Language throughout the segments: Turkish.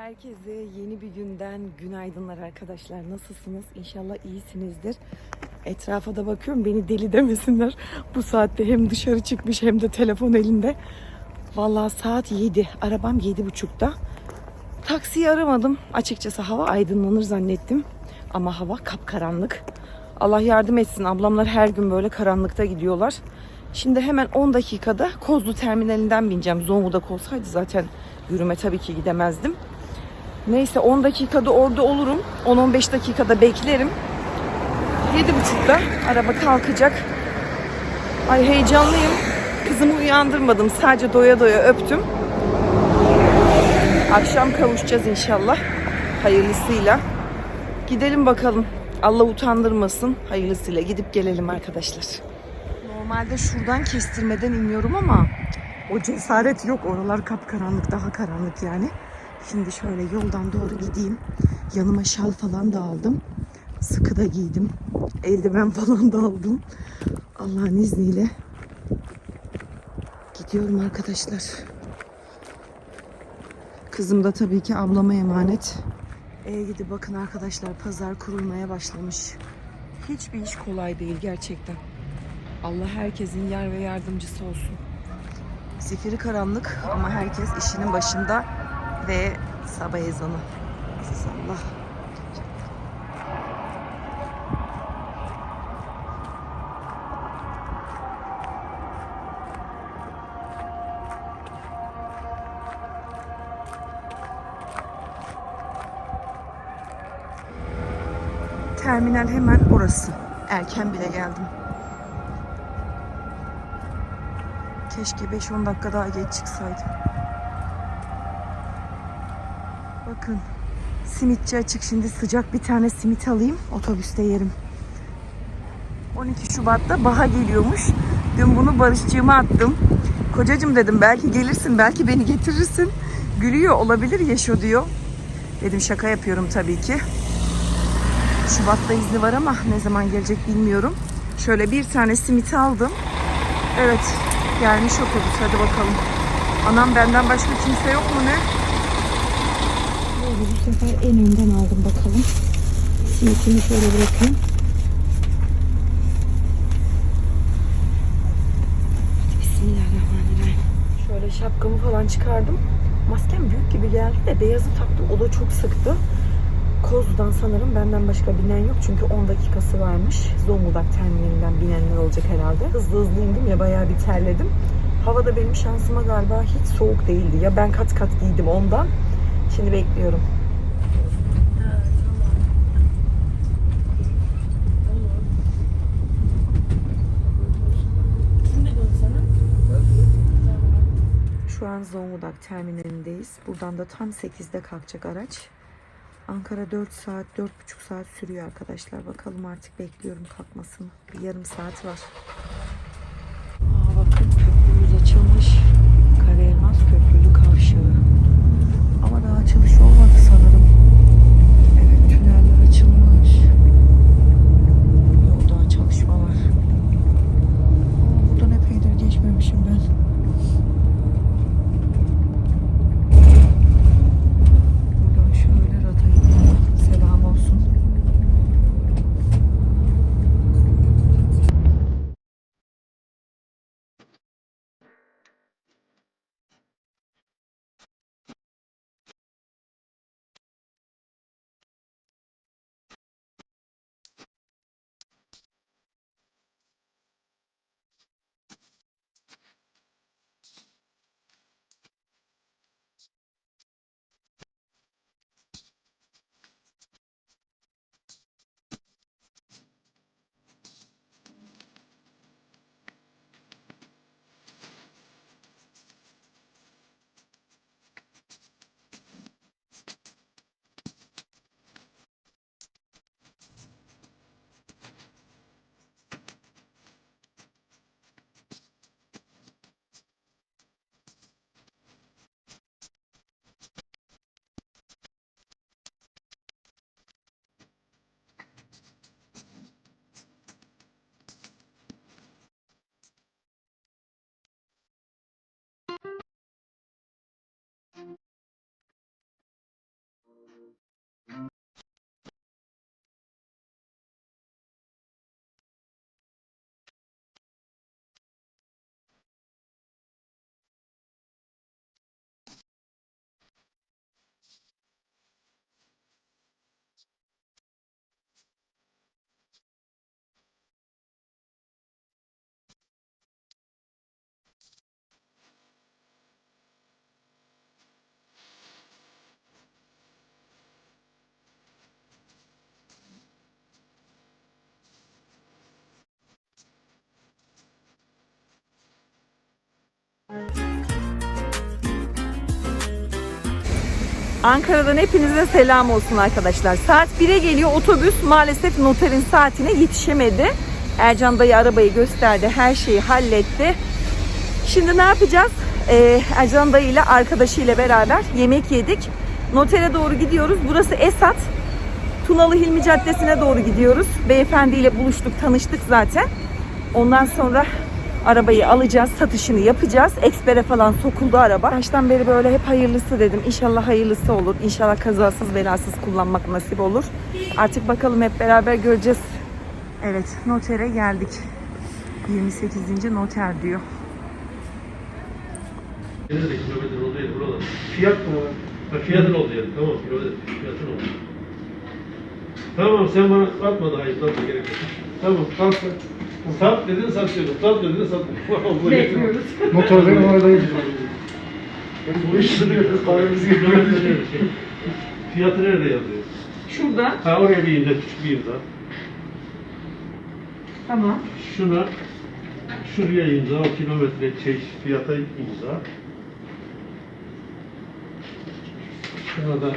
Herkese yeni bir günden günaydınlar arkadaşlar. Nasılsınız? İnşallah iyisinizdir. Etrafa da bakıyorum beni deli demesinler. Bu saatte hem dışarı çıkmış hem de telefon elinde. Vallahi saat 7. Arabam 7.30'da. Taksiyi aramadım. Açıkçası hava aydınlanır zannettim. Ama hava kapkaranlık. Allah yardım etsin. Ablamlar her gün böyle karanlıkta gidiyorlar. Şimdi hemen 10 dakikada Kozlu terminalinden bineceğim. Zonguldak olsaydı zaten yürüme tabii ki gidemezdim. Neyse 10 dakikada orada olurum. 10-15 dakikada beklerim. 7.30'da araba kalkacak. Ay heyecanlıyım. Kızımı uyandırmadım. Sadece doya doya öptüm. Akşam kavuşacağız inşallah. Hayırlısıyla. Gidelim bakalım. Allah utandırmasın. Hayırlısıyla gidip gelelim arkadaşlar. Normalde şuradan kestirmeden iniyorum ama o cesaret yok. Oralar kapkaranlık, daha karanlık yani. Şimdi şöyle yoldan doğru gideyim. Yanıma şal falan da aldım. Sıkı da giydim. Eldiven falan da aldım. Allah'ın izniyle gidiyorum arkadaşlar. Kızım da tabii ki ablama emanet. E gidi bakın arkadaşlar pazar kurulmaya başlamış. Hiçbir iş kolay değil gerçekten. Allah herkesin yar ve yardımcısı olsun. Zifiri karanlık ama herkes işinin başında ve sabah ezanı. Allah. Terminal hemen orası. Erken bile geldim. Keşke 5-10 dakika daha geç çıksaydım. Bakın simitçi açık şimdi sıcak bir tane simit alayım otobüste yerim. 12 Şubat'ta Baha geliyormuş. Dün bunu Barışçığıma attım. Kocacım dedim belki gelirsin belki beni getirirsin. Gülüyor olabilir Yeşo diyor. Dedim şaka yapıyorum tabii ki. Şubat'ta izni var ama ne zaman gelecek bilmiyorum. Şöyle bir tane simit aldım. Evet gelmiş otobüs hadi bakalım. Anam benden başka kimse yok mu ne? Bu sefer en önden aldım bakalım. Simitimi şöyle bırakayım. Hadi Bismillahirrahmanirrahim. Şöyle şapkamı falan çıkardım. Maskem büyük gibi geldi de beyazı taktım. O da çok sıktı. Kozlu'dan sanırım benden başka binen yok çünkü 10 dakikası varmış. Zonguldak terminalinden binenler olacak herhalde. Hızlı hızlı indim ya bayağı bir terledim. Hava da benim şansıma galiba hiç soğuk değildi. Ya ben kat kat giydim ondan. Şimdi bekliyorum. Şu an Zonguldak terminalindeyiz. Buradan da tam 8'de kalkacak araç. Ankara 4 saat, 4,5 saat sürüyor arkadaşlar. Bakalım artık bekliyorum kalkmasını. Bir yarım saat var. Ankara'dan hepinize selam olsun arkadaşlar. Saat 1'e geliyor otobüs maalesef noterin saatine yetişemedi. Ercan dayı arabayı gösterdi, her şeyi halletti. Şimdi ne yapacağız? Ee, Ercan dayı ile arkadaşıyla beraber yemek yedik. Notere doğru gidiyoruz. Burası Esat. Tunalı Hilmi Caddesi'ne doğru gidiyoruz. Beyefendiyle buluştuk, tanıştık zaten. Ondan sonra arabayı alacağız, satışını yapacağız. Ekspere falan sokuldu araba. Baştan beri böyle hep hayırlısı dedim. İnşallah hayırlısı olur. İnşallah kazasız belasız kullanmak nasip olur. Artık bakalım hep beraber göreceğiz. Evet, notere geldik. 28. noter diyor. Fiyat mı var? Ha, olduğu yer. Tamam kilometre fiyatın oldu. Tamam sen bana atma daha yok. Tamam kalk. Sat dedin satıyorum. Sat dedin satıyorum. Bekliyoruz. Motorların oradayız. Bu iş sürüyor. Kahvemizi yapıyoruz. şey? Fiyatı nerede yazıyor? Şurada. Ha oraya bir imza, küçük bir imza. Tamam. Şuna, şuraya imza, o kilometre şey, fiyata imza. Şuna da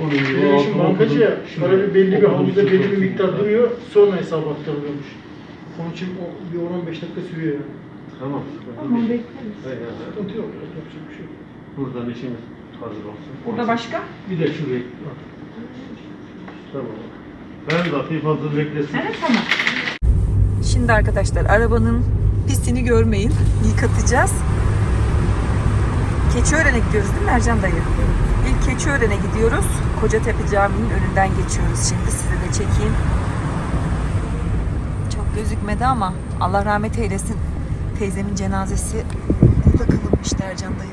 onun gibi altı Şu bankacı para bir belli bir okulu havuzda belli bir miktar duruyor, sonra hesaba aktarılıyormuş. Onun için o bir 10-15 dakika sürüyor yani. Tamam. Tamam bekleriz. He. Sıkıntı yok, yapacak bir şey yok. Buradan işimiz hazır olsun. Burada başka? Bir de şuraya. Tamam. Ben de hafif hazır beklesin. Evet tamam. Şimdi arkadaşlar arabanın pisini görmeyin. Yıkatacağız. Keçiören'e gidiyoruz değil mi Ercan dayı? İlk Keçiören'e gidiyoruz. Kocatepe Camii'nin önünden geçiyoruz. Şimdi size de çekeyim. Gözükmedi ama Allah rahmet eylesin. Teyzemin cenazesi burada kılınmıştı Ercan dayı.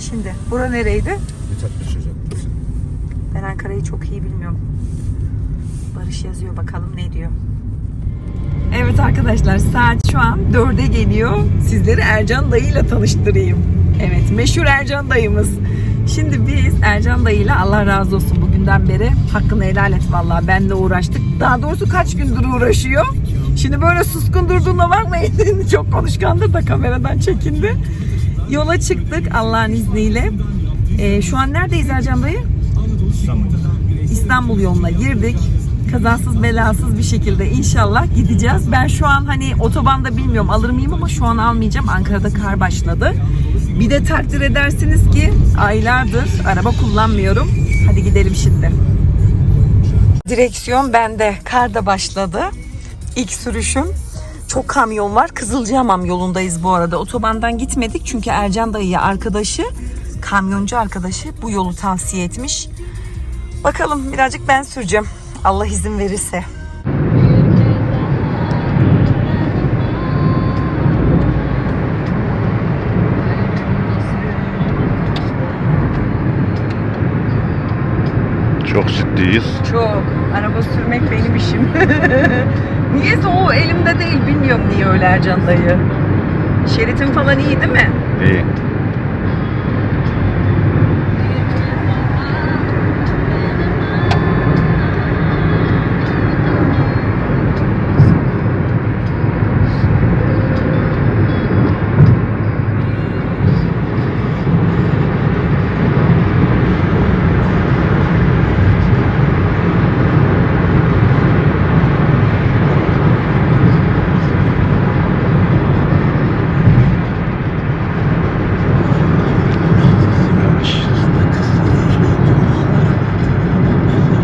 Şimdi bura nereydi? Ben Ankara'yı çok iyi bilmiyorum. Barış yazıyor bakalım ne diyor. Evet arkadaşlar saat şu an 4'e geliyor. Sizleri Ercan dayıyla tanıştırayım. Evet meşhur Ercan dayımız. Şimdi biz Ercan dayıyla Allah razı olsun bugünden beri hakkını helal et vallahi benle uğraştık. Daha doğrusu kaç gündür uğraşıyor. Şimdi böyle suskun durduğuna bakmayın. Çok konuşkandır da kameradan çekindi. Yola çıktık Allah'ın izniyle. Ee, şu an neredeyiz Ercan dayı? İstanbul yoluna girdik. Kazasız belasız bir şekilde inşallah gideceğiz. Ben şu an hani otobanda bilmiyorum alır mıyım ama şu an almayacağım. Ankara'da kar başladı. Bir de takdir edersiniz ki aylardır araba kullanmıyorum. Hadi gidelim şimdi. Direksiyon bende. Kar da başladı. İlk sürüşüm. Çok kamyon var. Kızılcahamam yolundayız bu arada. Otobandan gitmedik çünkü Ercan dayıya arkadaşı, kamyoncu arkadaşı bu yolu tavsiye etmiş. Bakalım birazcık ben süreceğim. Allah izin verirse. Çok ciddiyiz. Çok. Araba sürmek benim işim. Niyeyse o elimde değil. Bilmiyorum niye öyle Ercan dayı. Şeritim falan iyi değil mi? İyi.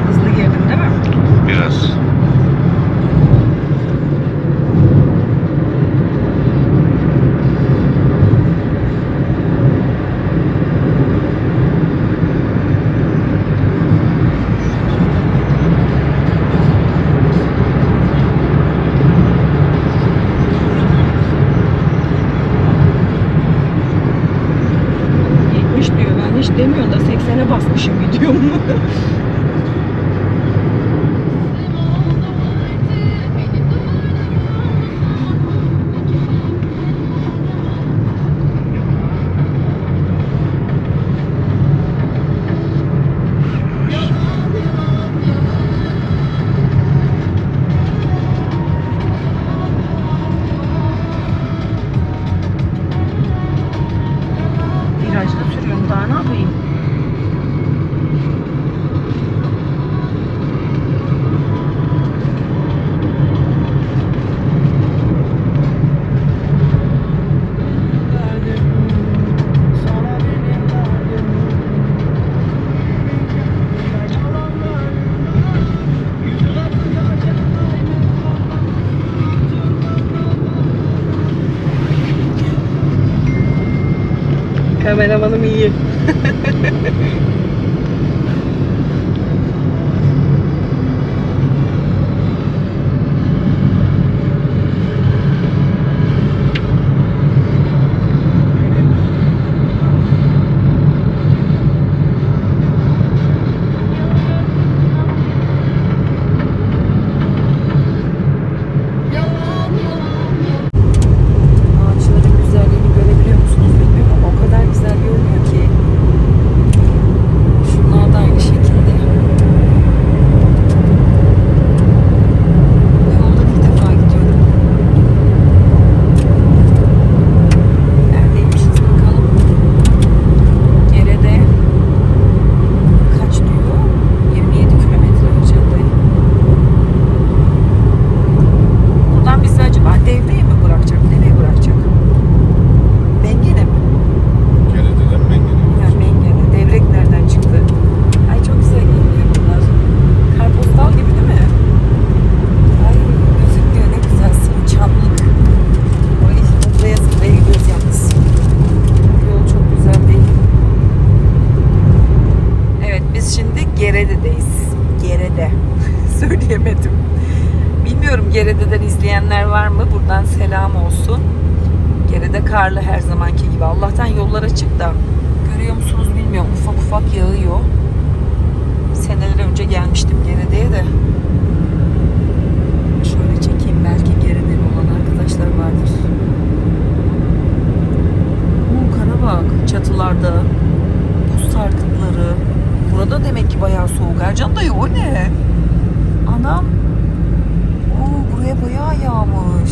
Hızlı girdin değil mi? Biraz. Yetmiş diyor. Ben hiç 80'e basmışım gidiyorum. Gerede. Söyleyemedim. Bilmiyorum Gerede'den izleyenler var mı? Buradan selam olsun. Geride karlı her zamanki gibi. Allah'tan yollar açık da. Görüyor musunuz bilmiyorum. Ufak ufak yağıyor. Seneler önce gelmiştim Geride'ye de. Şöyle çekeyim. Belki Geride'li olan arkadaşlar vardır. Bu kara bak. Çatılarda. Buz sarkıtları. Burada demek ki bayağı soğuk. Ercan dayı o ne? Anam. Oo, buraya bayağı yağmış.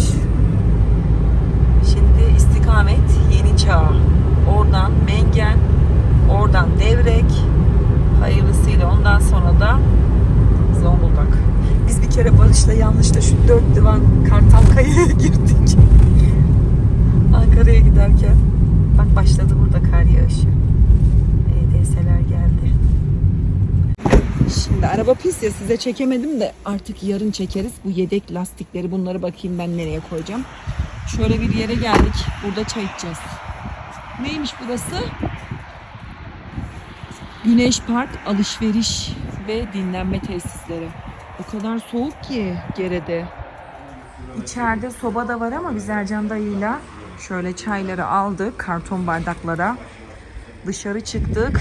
Şimdi istikamet Yeni Çağ. Oradan Mengen, oradan Devrek. Hayırlısıyla ondan sonra da Zonguldak. Biz bir kere Barış'la yanlışla şu dört divan Kartalkaya'ya girdik. Ankara'ya giderken. Bak başladı burada kar yağışı. EDS'ler geldi. Şimdi araba pis ya size çekemedim de artık yarın çekeriz. Bu yedek lastikleri bunları bakayım ben nereye koyacağım. Şöyle bir yere geldik. Burada çay içeceğiz. Neymiş burası? Güneş Park alışveriş ve dinlenme tesisleri. O kadar soğuk ki geride. İçeride soba da var ama biz Ercan dayıyla şöyle çayları aldık karton bardaklara. Dışarı çıktık.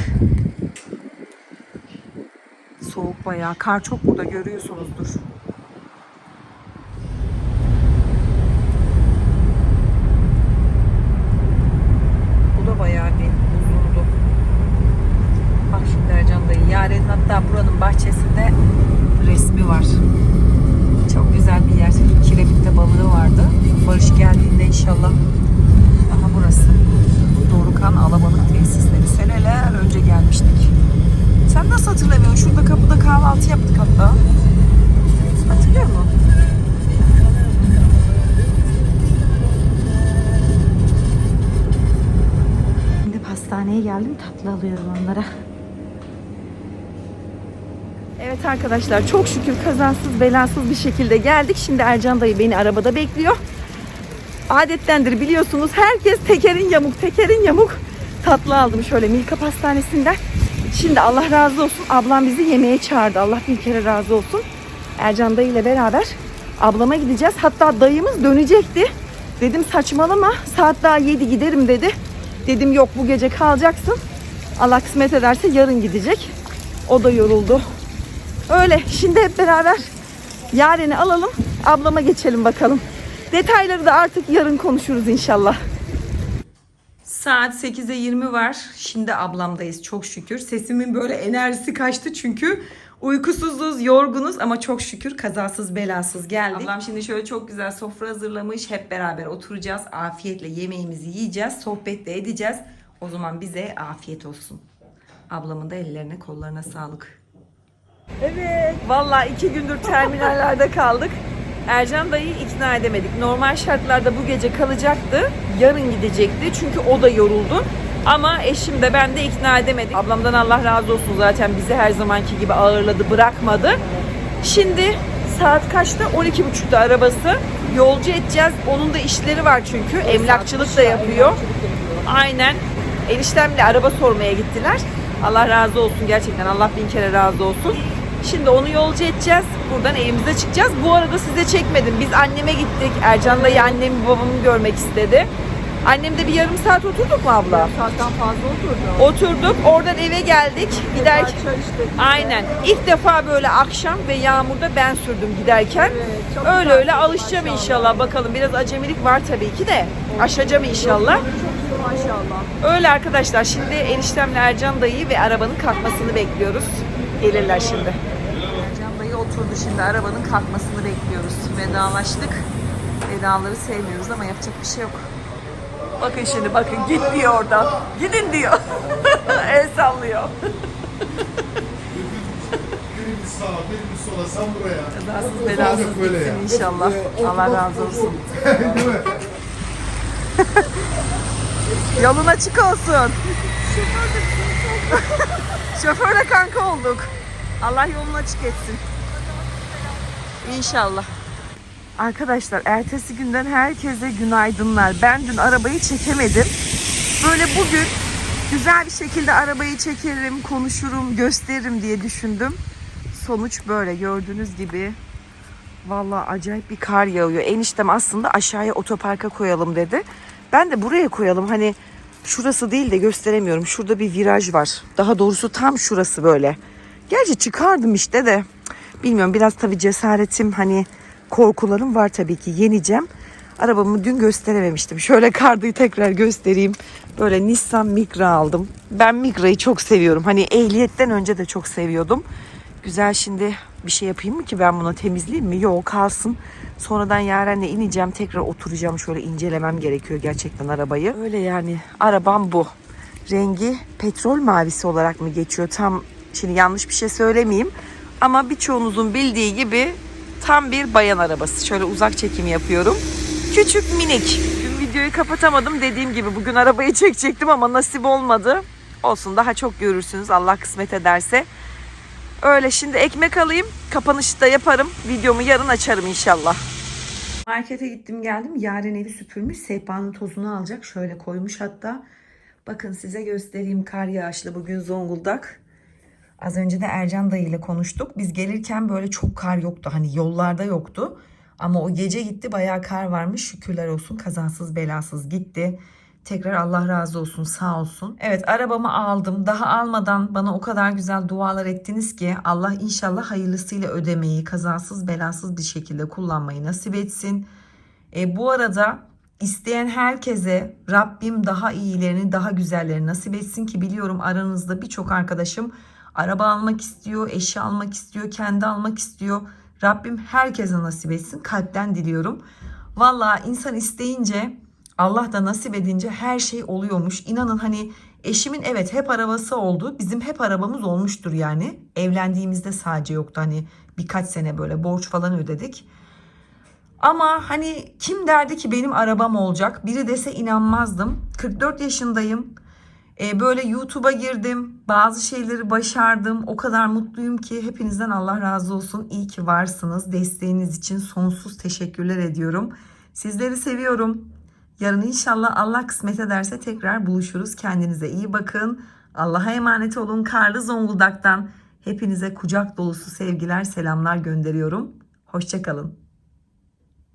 Soğuk bayağı. Kar çok burada görüyorsunuzdur. Bu da bayağı bir buzuldu. Bak şimdi Ercan dayı. Yaren'in hatta buranın bahçesinde resmi var. Çok güzel bir yer. Kiremit'te balığı vardı. Barış geldiğinde inşallah. Aha burası. Dorukan Alabalık Tesisleri. Seneler önce gelmiştik. Sen nasıl hatırlamıyorsun? Kahvaltı yaptık hatta. Hatırlıyor musun? Şimdi pastaneye geldim. Tatlı alıyorum onlara. Evet arkadaşlar çok şükür kazasız belasız bir şekilde geldik. Şimdi Ercan dayı beni arabada bekliyor. Adettendir biliyorsunuz herkes tekerin yamuk tekerin yamuk tatlı aldım şöyle Milka Pastanesi'nden. Şimdi Allah razı olsun ablam bizi yemeğe çağırdı. Allah bin kere razı olsun. Ercan dayı ile beraber ablama gideceğiz. Hatta dayımız dönecekti. Dedim saçmalama saat daha 7 giderim dedi. Dedim yok bu gece kalacaksın. Allah kısmet ederse yarın gidecek. O da yoruldu. Öyle şimdi hep beraber Yaren'i alalım ablama geçelim bakalım. Detayları da artık yarın konuşuruz inşallah. Saat 8'e 20 var. Şimdi ablamdayız çok şükür. Sesimin böyle enerjisi kaçtı çünkü uykusuzuz, yorgunuz ama çok şükür kazasız belasız geldik. Ablam şimdi şöyle çok güzel sofra hazırlamış. Hep beraber oturacağız. Afiyetle yemeğimizi yiyeceğiz. Sohbet de edeceğiz. O zaman bize afiyet olsun. Ablamın da ellerine kollarına sağlık. Evet. Vallahi iki gündür terminallerde kaldık. Ercan dayıyı ikna edemedik. Normal şartlarda bu gece kalacaktı. Yarın gidecekti. Çünkü o da yoruldu. Ama eşim de ben de ikna edemedik. Ablamdan Allah razı olsun zaten bizi her zamanki gibi ağırladı, bırakmadı. Şimdi saat kaçta? 12.30'da arabası. Yolcu edeceğiz. Onun da işleri var çünkü. Emlakçılık da yapıyor. Aynen. Eniştemle araba sormaya gittiler. Allah razı olsun gerçekten. Allah bin kere razı olsun. Şimdi onu yolcu edeceğiz. Buradan evimize çıkacağız. Bu arada size çekmedim. Biz anneme gittik. Ercan'la ya annemi babamı görmek istedi. Annemde bir yarım saat oturduk mu abla? Saatten fazla oturdu. Oturduk. Oradan eve geldik. Giderken. Aynen. İlk defa böyle akşam ve yağmurda ben sürdüm giderken. Evet, öyle öyle alışacağım maşallah. inşallah. Bakalım biraz acemilik var tabii ki de. Aşacağım inşallah. Çok maşallah. Öyle arkadaşlar. Şimdi eniştemle Ercan dayı ve arabanın kalkmasını bekliyoruz. Gelirler şimdi. Şimdi. Arabanın kalkmasını bekliyoruz. Vedalaştık. Vedaları sevmiyoruz ama yapacak bir şey yok. Bakın şimdi bakın git diyor oradan. Gidin diyor. El sallıyor. Birimiz sağa, birimiz sola, sen buraya. Kazasız belasız böyle gitsin ya. inşallah. Allah razı olsun. Değil mi? Yolun açık olsun. Şoförle kanka olduk. Allah yolunu açık etsin. İnşallah. Arkadaşlar ertesi günden herkese günaydınlar. Ben dün arabayı çekemedim. Böyle bugün güzel bir şekilde arabayı çekerim, konuşurum, gösteririm diye düşündüm. Sonuç böyle gördüğünüz gibi. Vallahi acayip bir kar yağıyor. Eniştem aslında aşağıya otoparka koyalım dedi. Ben de buraya koyalım hani şurası değil de gösteremiyorum. Şurada bir viraj var. Daha doğrusu tam şurası böyle. Gerçi çıkardım işte de. Bilmiyorum biraz tabii cesaretim hani korkularım var tabii ki yeneceğim. Arabamı dün gösterememiştim. Şöyle kardığı tekrar göstereyim. Böyle Nissan Micra aldım. Ben Micra'yı çok seviyorum. Hani ehliyetten önce de çok seviyordum. Güzel şimdi bir şey yapayım mı ki ben buna temizleyeyim mi? Yok kalsın. Sonradan Yaren'le ineceğim tekrar oturacağım şöyle incelemem gerekiyor gerçekten arabayı. Öyle yani arabam bu. Rengi petrol mavisi olarak mı geçiyor? Tam şimdi yanlış bir şey söylemeyeyim. Ama birçoğunuzun bildiği gibi tam bir bayan arabası. Şöyle uzak çekim yapıyorum. Küçük minik. Dün videoyu kapatamadım dediğim gibi bugün arabayı çekecektim ama nasip olmadı. Olsun daha çok görürsünüz Allah kısmet ederse. Öyle şimdi ekmek alayım. Kapanışı da yaparım. Videomu yarın açarım inşallah. Markete gittim geldim. Yaren evi süpürmüş. Sehpanın tozunu alacak. Şöyle koymuş hatta. Bakın size göstereyim. Kar yağışlı bugün Zonguldak. Az önce de Ercan dayı ile konuştuk. Biz gelirken böyle çok kar yoktu. Hani yollarda yoktu. Ama o gece gitti bayağı kar varmış. Şükürler olsun kazasız belasız gitti. Tekrar Allah razı olsun sağ olsun. Evet arabamı aldım. Daha almadan bana o kadar güzel dualar ettiniz ki Allah inşallah hayırlısıyla ödemeyi kazasız belasız bir şekilde kullanmayı nasip etsin. E, bu arada isteyen herkese Rabbim daha iyilerini daha güzellerini nasip etsin ki biliyorum aranızda birçok arkadaşım araba almak istiyor, eşya almak istiyor, kendi almak istiyor. Rabbim herkese nasip etsin. Kalpten diliyorum. Valla insan isteyince Allah da nasip edince her şey oluyormuş. İnanın hani eşimin evet hep arabası oldu. Bizim hep arabamız olmuştur yani. Evlendiğimizde sadece yoktu hani birkaç sene böyle borç falan ödedik. Ama hani kim derdi ki benim arabam olacak? Biri dese inanmazdım. 44 yaşındayım. Ee, böyle YouTube'a girdim. Bazı şeyleri başardım. O kadar mutluyum ki hepinizden Allah razı olsun. İyi ki varsınız. Desteğiniz için sonsuz teşekkürler ediyorum. Sizleri seviyorum. Yarın inşallah Allah kısmet ederse tekrar buluşuruz. Kendinize iyi bakın. Allah'a emanet olun. Karlı Zonguldak'tan hepinize kucak dolusu sevgiler, selamlar gönderiyorum. Hoşçakalın.